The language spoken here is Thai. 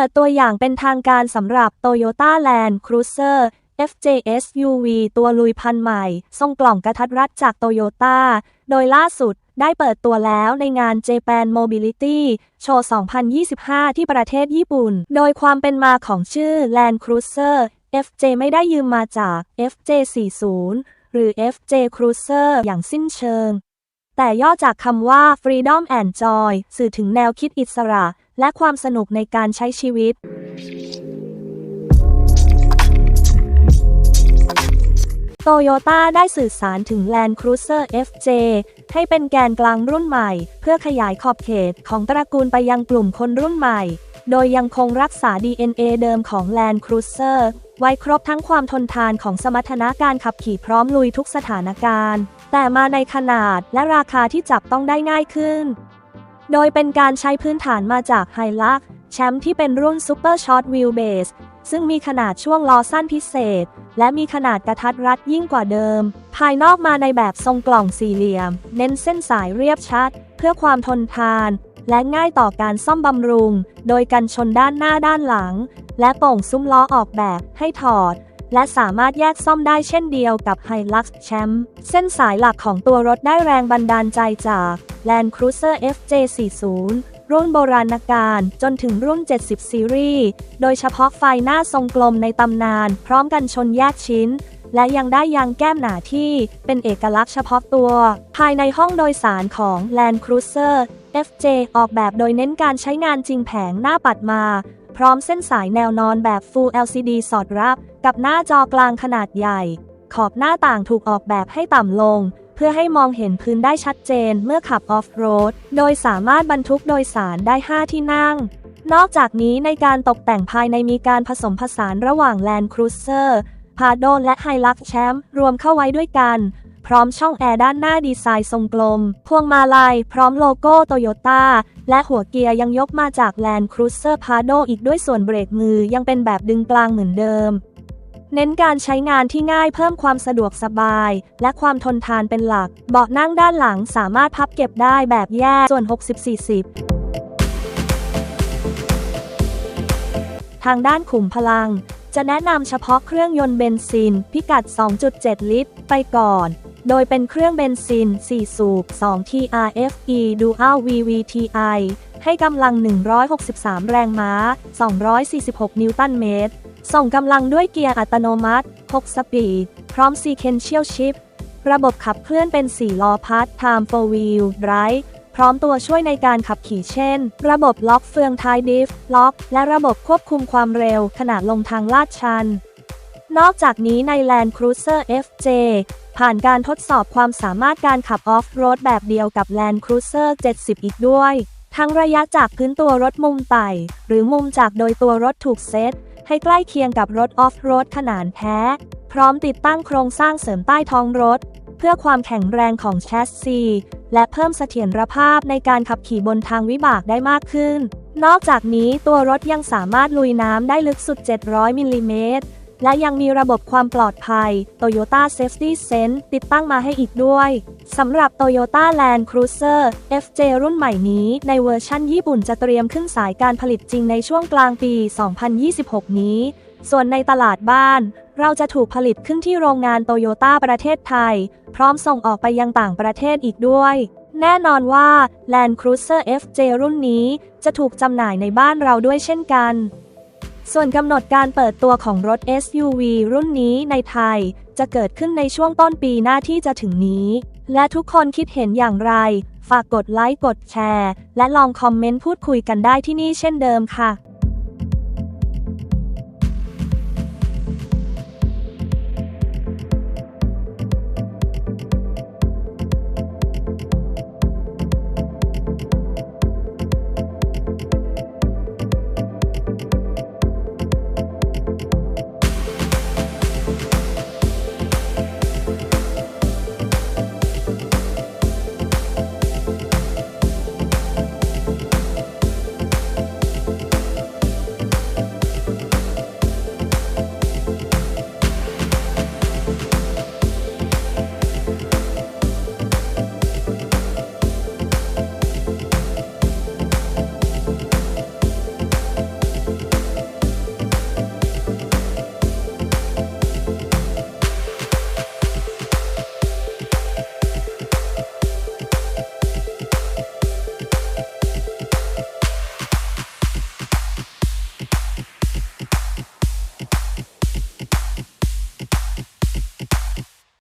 เปิดตัวอย่างเป็นทางการสำหรับ Toyota Land Cruiser FJ SUV ตัวลุยพันธุ์ใหม่ ทรงกล่องกระทัดรัดจาก Toyota โดยล่าสุดได้เปิดตัวแล้วในงาน Japan Mobility Show 2025 ที่ประเทศญี่ปุ่น โดยความเป็นมาของชื่อ Land Cruiser FJ ไม่ได้ยืมมาจาก FJ40 หรือ FJ Cruiser อย่างสิ้นเชิง แต่ย่อจากคำว่า Freedom and Joy สื่อถึงแนวคิดอิสระ และความสนุกในการใช้ชีวิต โตโยต้าได้สื่อสารถึง Land Cruiser FJ ให้เป็นแกนกลางรุ่นใหม่ เพื่อขยายขอบเขตของตระกูลไปยังกลุ่มคนรุ่นใหม่ โดยยังคงรักษา DNA เดิมของ Land Cruiser ไว้ครบทั้งความทนทานของสมรรถนะการขับขี่พร้อมลุยทุกสถานการณ์ แต่มาในขนาดและราคาที่จับต้องได้ง่ายขึ้น โดยเป็นการใช้พื้นฐานมาจากไฮลักแชมป์ที่เป็นรุ่น Super Short Wheelbase ซึ่งมีขนาดช่วงล้อสั้นพิเศษ และมีขนาดกระทัดรัดยิ่งกว่าเดิม ภายนอกมาในแบบทรงกล่องสี่เหลี่ยม เน้นเส้นสายเรียบชัด เพื่อความทนทาน และง่ายต่อการซ่อมบำรุง โดยกันชนด้านหน้าด้านหลัง และโป่งซุ้มล้อออกแบบให้ถอด และสามารถแยกซ่อมได้เช่นเดียวกับ Hilux Champ เส้นสายหลักของตัวรถได้แรงบันดาลใจจาก Land Cruiser FJ40 รุ่นโบราณกาลจนถึงรุ่น 70 ซีรีส์ โดยเฉพาะไฟหน้าทรงกลมในตำนาน พร้อมกันชนแยกชิ้น และยังได้ยางแก้มหนาที่เป็นเอกลักษณ์เฉพาะตัว ภายในห้องโดยสารของ Land Cruiser FJ ออกแบบโดยเน้นการใช้งานจริงแผงหน้าปัดมา พร้อมเส้นสายแนวนอนแบบ Full LCD สอดรับ กับหน้าจอกลางขนาดใหญ่ ขอบหน้าต่างถูกออกแบบให้ต่ำลง เพื่อให้มองเห็นพื้นได้ชัดเจนเมื่อขับออฟโรด โดยสามารถบรรทุกโดยสารได้ 5 ที่นั่ง นอกจากนี้ในการตกแต่งภายในมีการผสมผสานระหว่าง Land Cruiser พาโดและ Hilux Champ รวมเข้าไว้ด้วยกัน พร้อมช่องแอร์ด้านหน้าดีไซน์ทรงกลม พวงมาลัย พร้อมโลโก้โตโยต้า และหัวเกียร์ยังยกมาจาก Land Cruiser Prado อีกด้วยส่วนเบรกมือยังเป็นแบบดึงกลางเหมือนเดิม เน้นการใช้งานที่ง่ายเพิ่มความสะดวกสบาย และความทนทานเป็นหลัก เบาะนั่งด้านหลังสามารถพับเก็บได้แบบแยกส่วน 60-40ทางด้านขุมพลัง จะแนะนำเฉพาะเครื่องยนต์เบนซิน พิกัด 2.7 ลิตร ไปก่อน โดยเป็นเครื่องเบนซิน 4 สูบ 2 TRFE Dual VVTi ให้กำลัง 163 แรงม้า 246 นิวตันเมตร ส่งกำลังด้วยเกียร์อัตโนมัติ 6 สปีด พร้อม Sequential Shift ระบบขับเคลื่อนเป็น 4 ล้อพัด Time 4 Wheel Drive พร้อมตัวช่วยในการขับขี่เช่น ระบบล็อกเฟืองท้ายดิฟ ล็อก และระบบควบคุมความเร็วขณะลงทางลาดชัน นอกจากนี้ใน Land Cruiser FJ ผ่านการทดสอบความสามารถการขับออฟโรดแบบเดียวกับ Land Cruiser 70 อีกด้วย ทั้งระยะจากพื้นตัวรถมุมไต่หรือมุมจากโดยตัวรถถูกเซต ให้ใกล้เคียงกับรถออฟโรดขนาดแท้ พร้อมติดตั้งโครงสร้างเสริมใต้ท้องรถ เพื่อความแข็งแรงของแชสซี และเพิ่มเสถียรภาพในการขับขี่บนทางวิบากได้มากขึ้น นอกจากนี้ตัวรถยังสามารถลุยน้ำได้ลึกสุด 700มิลลิเมตร และยังมีระบบความปลอดภัย Toyota Safety Sense ติดตั้งมาให้อีกด้วยสำหรับ Toyota Land Cruiser FJ รุ่นใหม่นี้ ในเวอร์ชั่นญี่ปุ่นจะเตรียมขึ้นสายการผลิตจริงในช่วงกลางปี 2026 นี้ ส่วนในตลาดบ้าน เราจะถูกผลิตขึ้นที่โรงงานโตโยต้าประเทศไทย พร้อมส่งออกไปยังต่างประเทศอีกด้วยแน่นอนว่า Land Cruiser FJ รุ่นนี้จะถูกจำหน่ายในบ้านเราด้วยเช่นกัน ส่วนกำหนดการเปิดตัวของรถ SUV รุ่นนี้ในไทย จะเกิดขึ้นในช่วงต้นปีหน้าที่จะถึงนี้ และทุกคนคิดเห็นอย่างไร ฝากกดไลค์กดแชร์ และลองคอมเมนต์พูดคุยกันได้ที่นี่เช่นเดิมค่ะ